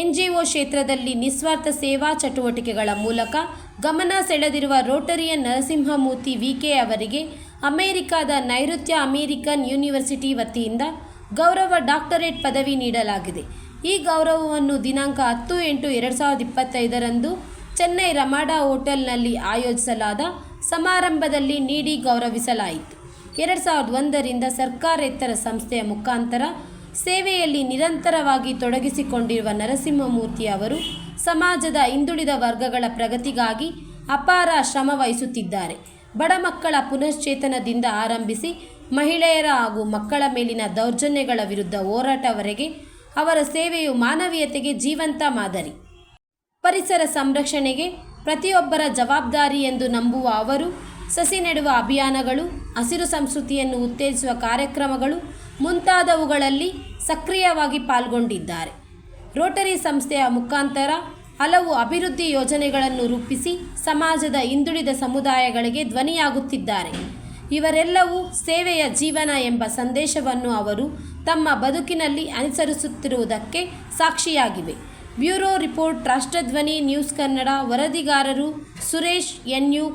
NGO ಕ್ಷೇತ್ರದಲ್ಲಿ ನಿಸ್ವಾರ್ಥ ಸೇವಾ ಚಟುವಟಿಕೆಗಳ ಮೂಲಕ ಗಮನ ಸೆಳೆದಿರುವ ರೋಟರಿಯನ್ ನರಸಿಂಹಮೂರ್ತಿ ವಿಕೆ ಅವರಿಗೆ ಅಮೆರಿಕದ ನೈಋತ್ಯ ಅಮೆರಿಕನ್ ಯೂನಿವರ್ಸಿಟಿ ವತಿಯಿಂದ ಗೌರವ ಡಾಕ್ಟರೇಟ್ ಪದವಿ ನೀಡಲಾಗಿದೆ. ಈ ಗೌರವವನ್ನು ದಿನಾಂಕ ಹತ್ತು ಎಂಟು ಎರಡು ಸಾವಿರದ ಇಪ್ಪತ್ತೈದರಂದು ಚೆನ್ನೈ ರಮಾಡಾ ಹೋಟೆಲ್ನಲ್ಲಿ ಆಯೋಜಿಸಲಾದ ಸಮಾರಂಭದಲ್ಲಿ ನೀಡಿ ಗೌರವಿಸಲಾಯಿತು. ಎರಡು ಸಾವಿರದ ಒಂದರಿಂದ ಸರ್ಕಾರೇತರ ಸಂಸ್ಥೆಯ ಮುಖಾಂತರ ಸೇವೆಯಲ್ಲಿ ನಿರಂತರವಾಗಿ ತೊಡಗಿಸಿಕೊಂಡಿರುವ ನರಸಿಂಹಮೂರ್ತಿ ಅವರು ಸಮಾಜದ ಹಿಂದುಳಿದ ವರ್ಗಗಳ ಪ್ರಗತಿಗಾಗಿ ಅಪಾರ ಶ್ರಮ ವಹಿಸುತ್ತಿದ್ದಾರೆ. ಬಡ ಮಕ್ಕಳ ಪುನಶ್ಚೇತನದಿಂದ ಆರಂಭಿಸಿ ಮಹಿಳೆಯರ ಹಾಗೂ ಮಕ್ಕಳ ಮೇಲಿನ ದೌರ್ಜನ್ಯಗಳ ವಿರುದ್ಧ ಹೋರಾಟವರೆಗೆ ಅವರ ಸೇವೆಯು ಮಾನವೀಯತೆಗೆ ಜೀವಂತ ಮಾದರಿ. ಪರಿಸರ ಸಂರಕ್ಷಣೆಗೆ ಪ್ರತಿಯೊಬ್ಬರ ಜವಾಬ್ದಾರಿ ಎಂದು ನಂಬುವ ಅವರು, ಸಸಿ ನೆಡುವ ಅಭಿಯಾನಗಳು, ಹಸಿರು ಸಂಸ್ಕೃತಿಯನ್ನು ಉತ್ತೇಜಿಸುವ ಕಾರ್ಯಕ್ರಮಗಳು ಮುಂತಾದವುಗಳಲ್ಲಿ ಸಕ್ರಿಯವಾಗಿ ಪಾಲ್ಗೊಂಡಿದ್ದಾರೆ. ರೋಟರಿ ಸಂಸ್ಥೆಯ ಮುಖಾಂತರ ಹಲವು ಅಭಿವೃದ್ಧಿ ಯೋಜನೆಗಳನ್ನು ರೂಪಿಸಿ ಸಮಾಜದ ಹಿಂದುಳಿದ ಸಮುದಾಯಗಳಿಗೆ ಧ್ವನಿಯಾಗುತ್ತಿದ್ದಾರೆ. ಇವರೆಲ್ಲವೂ ಸೇವೆಯ ಜೀವನ ಎಂಬ ಸಂದೇಶವನ್ನು ಅವರು ತಮ್ಮ ಬದುಕಿನಲ್ಲಿ ಅನುಸರಿಸುತ್ತಿರುವುದಕ್ಕೆ ಸಾಕ್ಷಿಯಾಗಿವೆ. Bureau report, Rashtradhwani, news Kannada ವರದಿಗಾರರು Suresh, N you